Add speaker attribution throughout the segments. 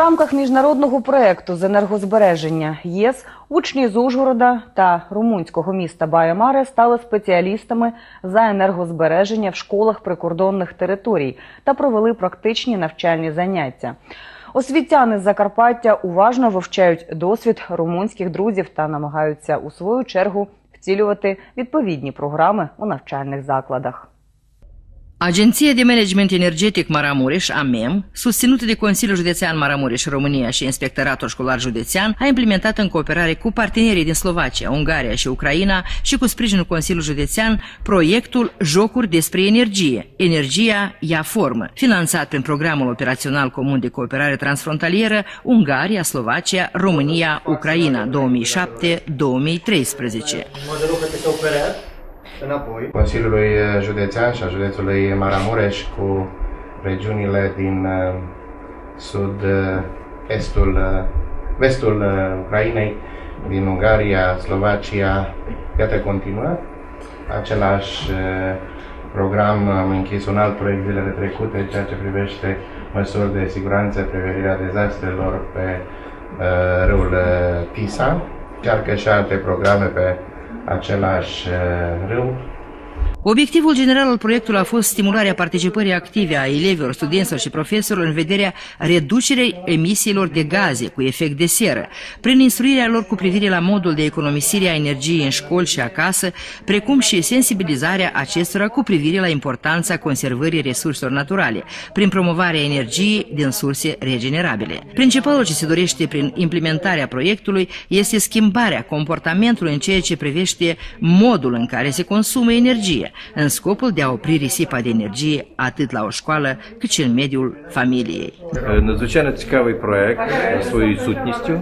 Speaker 1: рамках міжнародного проекту з енергозбереження ЄС учні з Ужгорода та румунського міста Баямаре стали спеціалістами за енергозбереження в школах прикордонних територій та провели практичні навчальні заняття. Освітяни з Закарпаття уважно вивчають досвід румунських друзів та намагаються у свою чергу втілювати відповідні програми у навчальних закладах.
Speaker 2: Agenția de Management Energetic Maramureș, AMEM, susținută de Consiliul Județean Maramureș România și Inspectoratul Școlar Județean, a implementat în cooperare cu partenerii din Slovacia, Ungaria și Ucraina și cu sprijinul Consiliului Județean proiectul Jocuri despre energie, Energia ia formă, finanțat prin programul operațional comun de cooperare transfrontalieră Ungaria, Slovacia, România, Ucraina 2007-2013.
Speaker 3: Înapoi.
Speaker 4: Consiliului uh, Județean și a județului Maramureș cu regiunile din uh, sud-estul, vestul uh, Ucrainei, din Ungaria, Slovacia, iată continuă. Același uh, program am închis un alt proiect zilele trecute în ceea ce privește măsuri de siguranță, prevenirea dezastrelor pe uh, râul uh, Tisa. Încearcă și alte programe pe același uh, râu.
Speaker 2: Obiectivul general al proiectului a fost stimularea participării active a elevilor, studenților și profesorilor în vederea reducerii emisiilor de gaze cu efect de seră, prin instruirea lor cu privire la modul de economisire a energiei în școli și acasă, precum și sensibilizarea acestora cu privire la importanța conservării resurselor naturale, prin promovarea energiei din surse regenerabile. Principalul ce se dorește prin implementarea proiectului este schimbarea comportamentului în ceea ce privește modul în care se consumă energie, în scopul de a opri risipa de energie atât la o școală cât și în mediul familiei.
Speaker 5: Е, Надзвичайно цікавий проект своєю сутністю,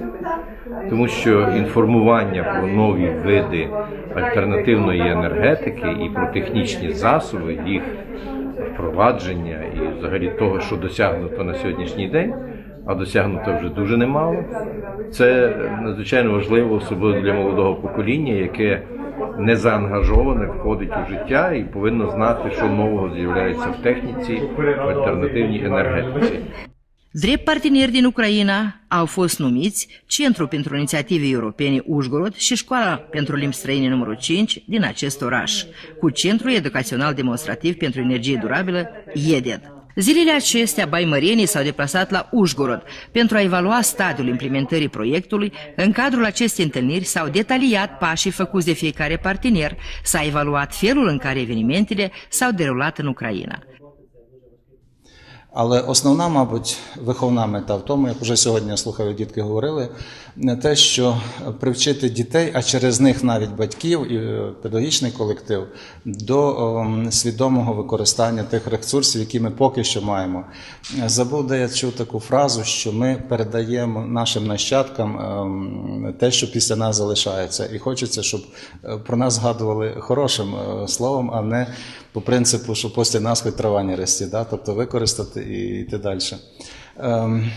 Speaker 5: тому що інформування про нові види альтернативної енергетики і про технічні засоби, їх впровадження і взагалі того, що досягнуто на сьогоднішній день, а досягнуто вже дуже немало. Це надзвичайно важливо, особливо для молодого покоління, яке не заангажоване входить у життя і повинно знати, що нового з'являється в техніці, в альтернативній енергетиці.
Speaker 2: Drept parteneri din Ucraina au fost numiți Centrul pentru Inițiative Europene Užgorod și Școala pentru Limbi Străine numărul 5 din acest oraș, cu Centrul Educațional Demonstrativ pentru Energie Durabilă, IEDED. Zilele acestea, baimărienii s-au deplasat la Užgorod pentru a evalua stadiul implementării proiectului. În cadrul acestei întâlniri s-au detaliat pașii făcuți de fiecare partener, s-a evaluat felul în care evenimentele s-au derulat în Ucraina.
Speaker 6: Але основна, мабуть, виховна мета в тому, як вже сьогодні я слухаю, дітки говорили, не те, що привчити дітей, а через них навіть батьків і е, педагогічний колектив до свідомого використання тих ресурсів, які ми поки що маємо. Е, Забув, де я чув таку фразу, що ми передаємо нашим нащадкам ем, те, що після нас залишається. І хочеться, щоб е, про нас згадували хорошим е, словом, а не по принципу, що після нас хоч трава не росте, да? тобто використати і йти далі. Ем,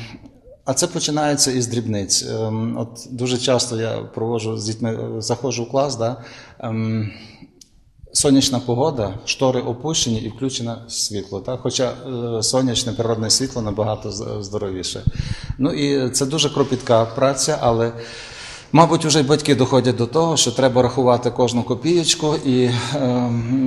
Speaker 6: а це починається із дрібниць. Ем, от дуже часто я проводжу з дітьми, заходжу в клас, да, ем, сонячна погода, штори опущені і включено світло. Так? Хоча е, сонячне природне світло набагато здоровіше. Ну і це дуже кропітка праця, але. Mабуть, вже й батьки доходять до того, що треба рахувати кожну копієчку і е,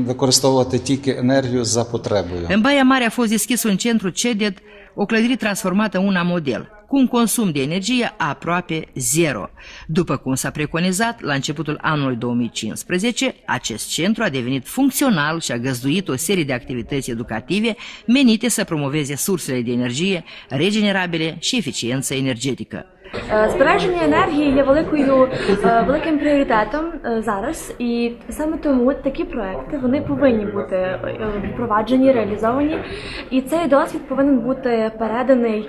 Speaker 6: використовувати тільки енергію за потребою.
Speaker 2: În Baia Mare a fost deschis un centru CEDED, o clădire transformată în una model, cu un consum de energie aproape zero. După cum s-a preconizat, la începutul anului 2015, acest centru a devenit funcțional și a găzduit o serie de activități educative menite să promoveze sursele de energie regenerabile și eficiență energetică.
Speaker 7: Е, Збереження енергії є великою е, великим пріоритетом е, зараз, і саме тому такі проекти вони повинні бути впроваджені, реалізовані. І цей досвід повинен бути переданий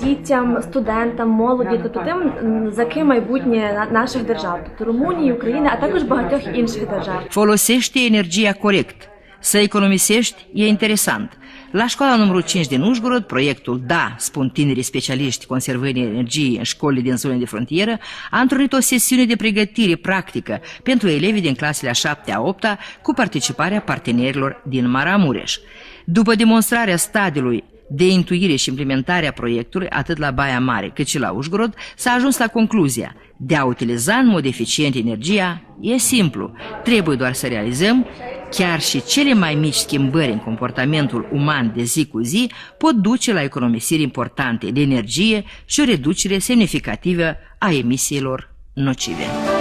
Speaker 7: дітям, студентам, молоді, тобто тим, за ким майбутнє на- наших держав, тобто Румунії, України, а також багатьох інших держав.
Speaker 2: Folosește energia corect. Să economisești e interesant. La școala numărul 5 din Užgorod, proiectul DA, spun tinerii specialiști conservării energiei în școlile din zone de frontieră, a întrunit o sesiune de pregătire practică pentru elevii din clasele a 7 a 8 cu participarea partenerilor din Maramureș. După demonstrarea stadiului De intuire și implementarea proiectului, atât la Baia Mare cât și la Ușgorod, s-a ajuns la concluzia de a utiliza în mod eficient energia e simplu. Trebuie doar să realizăm chiar și cele mai mici schimbări în comportamentul uman de zi cu zi pot duce la economisiri importante de energie și o reducere semnificativă a emisiilor nocive.